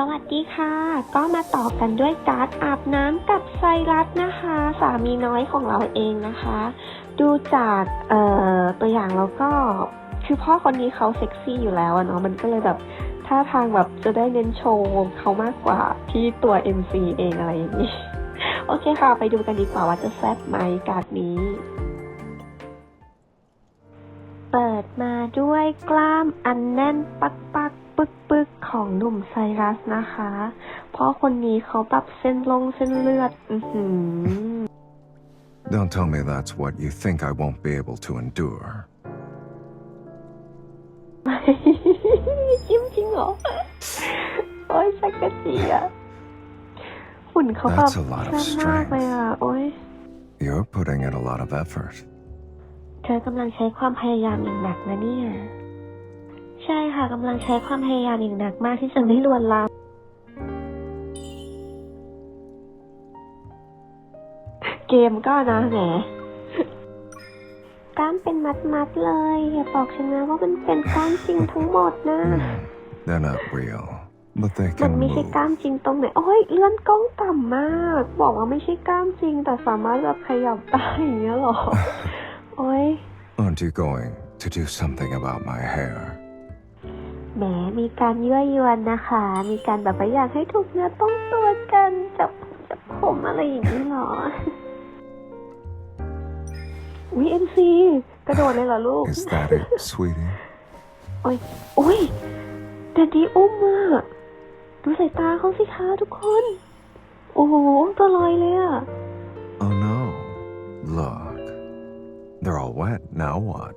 สวัสดีค่ะ ก็มาต่อกันด้วยการ์ดอาบน้ำกับไซรัสนะคะ สามีน้อยของเราเองนะคะ ดูจากเอ่อตัวอย่างแล้วก็คือพ่อคนนี้เขาเซ็กซี่อยู่แล้วเนาะมันก็เลยแบบท่าทางแบบจะได้เน้นโชว์เขามากกว่าที่ตัว MC เองอะไรอย่างนี้ โอเคค่ะ ไปดูกันดีกว่าว่าจะแซ่บไหมการ์ดนี้ เปิดมาด้วยกล้ามอันแน่นปักปักปึกปึก ของหนุ่มไซรัสนะคะ เพราะคนนี้เขาแบบเส้นลงเส้นเลือด อือหือ Don't tell me that's what you think I won't be able to endure. ยิ้มจริงเหรอ โอ้ยชักกะจีอะหุ่นเขาแบบ That's a lot of แซ่บมากเลยอะโอ้ย You're putting in a lot of effort. เธอกำลังใช้ความพยายามอย่างหนักนะเนี่ย ใช่ค่ะกำลังใช้ความพยายามอย่างหนักมากที่จะไม่ลวนลามเกมก็นะแหมกล้ามเป็นมัดๆเลย อย่าบอกฉันนะว่ามันเป็นกล้ามจริงทั้งหมดนะ They're not real, but they มัน can ไม่ใช่ move. กล้ามจริงตรงไหนโอ้ยเลื่อนกล้องต่ำมาก บอกว่าไม่ใช่กล้ามจริง แต่สามารถแบบขยับได้อย่างเงี้ยเหรอ โอ้ย Aren't you going to do something about my hair? แหมมีการยั่วยวนนะคะ มีการแบบว่าอยากให้ถูกเนื้อต้องตัวกันจับผมจับผมอะไรอย่างนี้เหรอวิเอ็นซีกระโดดเลยเหรอลูก Is that it, sweetie? โอ้ยโอ้ยแต่ดีอุ้มอะดูสายตาเขาสิคะทุกคน โอ้โหตัวลอยเลยอะ Oh no. Look. They're all wet. Now what?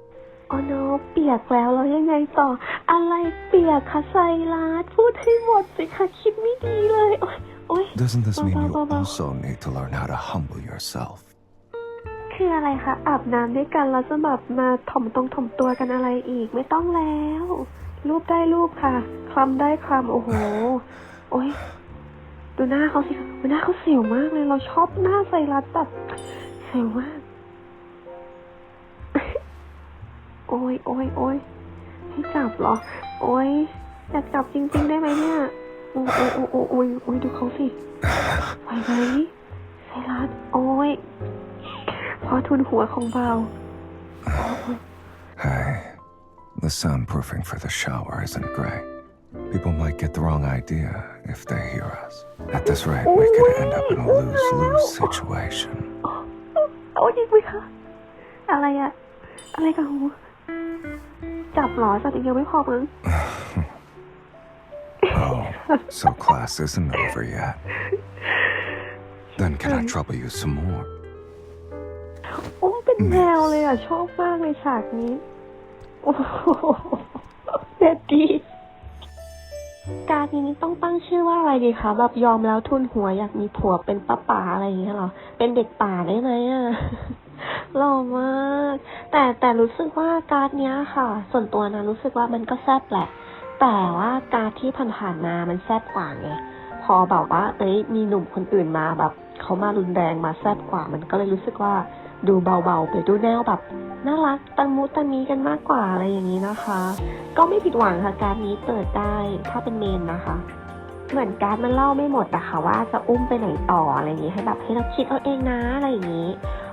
อ๋อโนเปียกแล้วแล้วยังไงต่อ อะไรเปียกคะไซรัสพูดให้หมดสิคะคิดไม่ดีเลย โอ้ยโอ้ย Doesn't this mean you Ba-ba-ba-ba. also need to learn how to humble yourself? คืออะไรคะอาบน้ำด้วยกันแล้วจะแบบมาถ่อมตรงถ่อมตัวกันอะไรอีกไม่ต้องแล้ว รูปได้รูปค่ะ คลำได้คลำโอ้โห โอ้ยดูหน้าเขาสิคะดูหน้าเขาเสียวมากเลยเราชอบหน้าไซรัสแบบเสียวมาก โอ้ยโอ้ยโอ้ยให้จับเหรอ โอ้ยอยากจับจริง ๆ ได้ไหมเนี่ย โอ้โอ้โอ้โอ้โอ้ยโอ้ยดูเขาสิไหวไหมไซรัสโอ้ยพอทุนหัวของเบา Hey, the soundproofing for the shower isn't great. People might get the wrong idea if they hear us. At this rate, we could end up in a lose lose situation. เอาอีกไหมคะอะไรอะอะไรกับหู จับเหรอจับอีกยังไม่พอมั้ง Oh, so class isn't over yet. Then can I trouble you some more? โอ้เป็นแนวเลยอะ ชอบมากเลยฉากนี้ โอ้โหเด็ดดี การนี้ต้องตั้งชื่อว่าอะไรดีคะแบบยอมแล้วทุนหัวอยากมีผัวเป็นป้าป่าอะไรอย่างเงี้ยเหรอ เป็นเด็กป่าได้ไหมอะ หล่อมาก แต่แต่รู้สึกว่าการ์ดเนี้ยค่ะ ส่วนตัวนะรู้สึกว่ามันก็แซ่บแหละ แต่ว่าการ์ดที่ผ่านๆมามันแซ่บกว่าไง พอแบบว่า เอ้ย มีหนุ่มคนอื่นมาแบบเขามารุนแรงมาแซ่บกว่า มันก็เลยรู้สึกว่าดูเบาๆไปดูแนวแบบน่ารักตันมุตันนี้กันมากกว่าอะไรอย่างนี้นะคะ ก็ไม่ผิดหวังค่ะการนี้เปิดได้ถ้าเป็นเมนนะคะ เหมือนการมันเล่าไม่หมดอะค่ะว่าจะอุ้มไปไหนต่ออะไรอย่างนี้ให้แบบให้เราคิดเอาเองนะอะไรอย่างนี้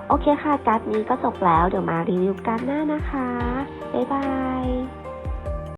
โอเคค่ะการ์ดนี้ก็จบแล้ว เดี๋ยวมารีวิวกันหน้านะคะ บ๊ายบาย